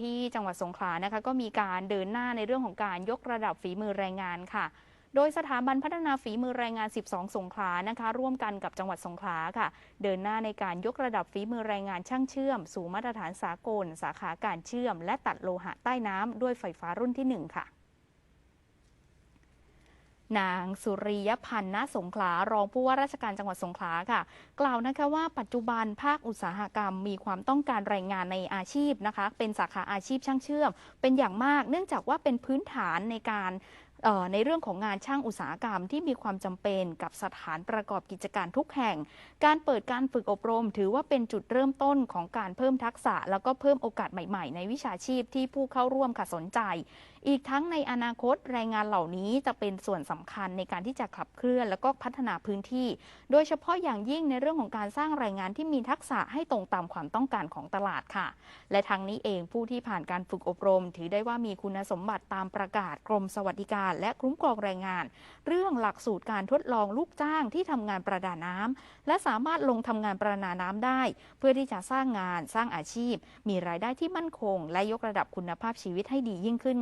ที่จังหวัดสงขลานะคะ ก็มีการเดินหน้าในเรื่องของการยกระดับฝีมือแรงงานค่ะ โดยสถาบันพัฒนาฝีมือแรงงาน 12 สงขลานะคะ ร่วมกันกับจังหวัดสงขลาค่ะ เดินหน้าในการยกระดับฝีมือแรงงานช่างเชื่อม สู่มาตรฐานสากล สาขาการเชื่อม และตัดโลหะใต้น้ำด้วยไฟฟ้ารุ่นที่ 1 ค่ะ นางสุริยพันธ์ณสงขลารองผู้ว่าราชการจังหวัดสงขลาค่ะ กล่าวนะคะว่าปัจจุบันภาคอุตสาหกรรม มีความต้องการแรงงานในอาชีพนะคะ เป็นสาขาอาชีพช่างเชื่อม เป็นอย่างมากเนื่องจากว่าเป็นพื้นฐานในการในเรื่องของงานช่างอุตสาหกรรมที่มีความจำเป็นกับสถานประกอบกิจการทุกแห่ง การเปิดการฝึกอบรม ถือว่าเป็นจุดเริ่มต้นของการเพิ่มทักษะ แล้วก็เพิ่มโอกาสใหม่ ๆ ในวิชาชีพที่ผู้เข้าร่วมค่ะสนใจอีกทั้งในอนาคตแรงงานเหล่านี้จะเป็นส่วนสำคัญในการที่จะขับเคลื่อน แล้วก็พัฒนาพื้นที่ โดยเฉพาะอย่างยิ่งในเรื่องของการสร้างแรงงานที่มีทักษะให้ตรงตามความต้องการของตลาดค่ะ และทางนี้เองผู้ที่ผ่านการฝึกอบรม ถือได้ว่ามีคุณสมบัติตามประกาศกรมสวัสดิการ และคุ้มครองแรงงาน เรื่องหลักสูตรการทดลองลูกจ้างที่ทำงานประดาน้ำและสามารถลงทำงานประดาน้ำได้ เพื่อที่จะสร้างงานสร้างอาชีพ มีรายได้ที่มั่นคง และยกระดับคุณภาพชีวิตให้ดียิ่งขึ้น